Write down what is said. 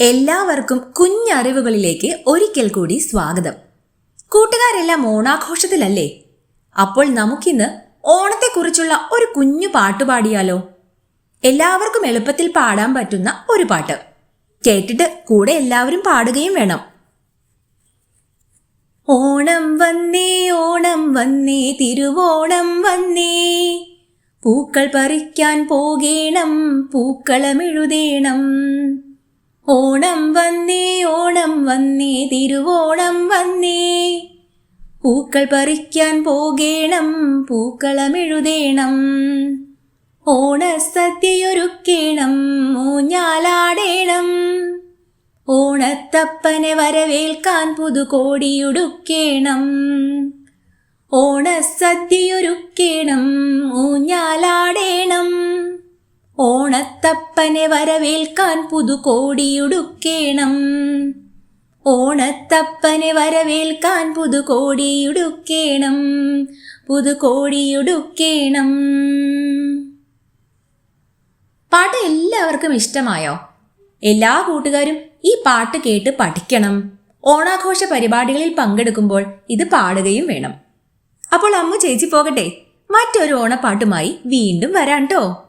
എല്ലാവർക്കും കുഞ്ഞറിവുകളിലേക്ക് ഒരിക്കൽ കൂടി സ്വാഗതം. കൂട്ടുകാരെല്ലാം ഓണാഘോഷത്തിലല്ലേ? അപ്പോൾ നമുക്കിന്ന് ഓണത്തെക്കുറിച്ചുള്ള ഒരു കുഞ്ഞു പാട്ട് പാടിയാലോ? എല്ലാവർക്കും എളുപ്പത്തിൽ പാടാൻ പറ്റുന്ന ഒരു പാട്ട്. കേട്ടിട്ട് കൂടെ എല്ലാവരും പാടുകയും വേണം. ഓണം വന്നേ ഓണം വന്നേ തിരുവോണം വന്നേ. പൂക്കൾ പറിക്കാൻ പോകേണം പൂക്കളമെഴുതേണം ഓണം വന്നേ ഓണം വന്നേ തിരുവോണം വന്നേ. പൂക്കൾ പറിക്കാൻ പോകേണം പൂക്കളമെഴുതേണം. ഓണസദ്യയൊരുക്കേണം മൂഞ്ഞാലാടേണം ഓണത്തപ്പനെ വരവേൽക്കാൻ പുതുകോടിയുടുക്കേണം ഓണസദ്യയൊരുക്കേണം ഊഞ്ഞാലാടേണം. ഓണത്തപ്പനെ വരവേൽക്കാൻ പുതുകോടിയുടുക്കേണം. ഓണത്തപ്പനെ വരവേൽക്കാൻ പുതുകോടിയുടുക്കേണം. പുതുകോടിയുടുക്കേണം. പാട്ട് എല്ലാവർക്കും ഇഷ്ടമായോ? എല്ലാ കൂട്ടുകാരും ഈ പാട്ട് കേട്ട് പഠിക്കണം. ഓണാഘോഷ പരിപാടികളിൽ പങ്കെടുക്കുമ്പോൾ ഇത് പാടുകയും വേണം. അപ്പോൾ അമ്മു ചേച്ചി പോകട്ടെ. മറ്റൊരു ഓണപ്പാട്ടുമായി വീണ്ടും വരാം ട്ടോ.